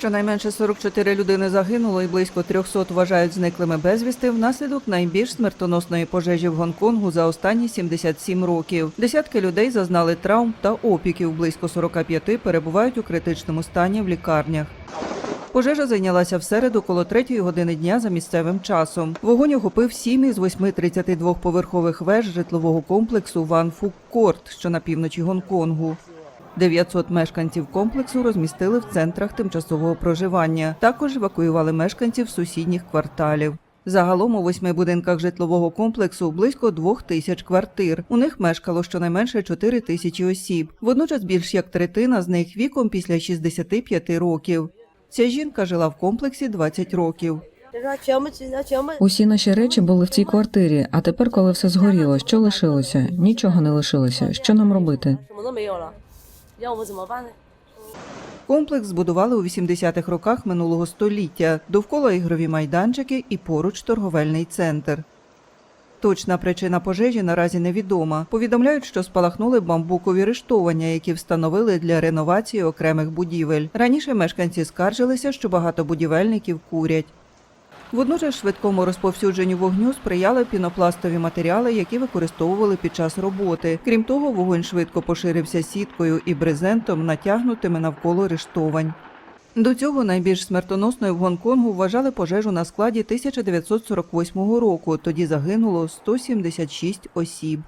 Щонайменше 44 людини загинуло і близько 300 вважають зниклими безвісти внаслідок найбільш смертоносної пожежі в Гонконгу за останні 77 років. Десятки людей зазнали травм та опіків. Близько 45 перебувають у критичному стані в лікарнях. Пожежа зайнялася в середу коло третьої години дня за місцевим часом. Вогонь охопив сім із восьми 32-поверхових веж житлового комплексу Ван Фук Корт, що на півночі Гонконгу. 900 мешканців комплексу розмістили в центрах тимчасового проживання. Також евакуювали мешканців сусідніх кварталів. Загалом у восьми будинках житлового комплексу близько двох тисяч квартир. У них мешкало щонайменше чотири тисячі осіб. Водночас більш як третина з них віком після 65 років. Ця жінка жила в комплексі 20 років. Усі наші речі були в цій квартирі. А тепер, коли все згоріло, що лишилося? Нічого не лишилося. Що нам робити? 什么都没有了，要我们怎么办呢？ Комплекс збудували у 80-х роках минулого століття. Довкола ігрові майданчики і поруч торговельний центр. Точна причина пожежі наразі невідома. Повідомляють, що спалахнули бамбукові рештовання, які встановили для реновації окремих будівель. Раніше мешканці скаржилися, що багато будівельників курять. Водночас швидкому розповсюдженню вогню сприяли пінопластові матеріали, які використовували під час роботи. Крім того, вогонь швидко поширився сіткою і брезентом, натягнутими навколо рештовань. До цього найбільш смертоносною в Гонконгу вважали пожежу на складі 1948 року. Тоді загинуло 176 осіб.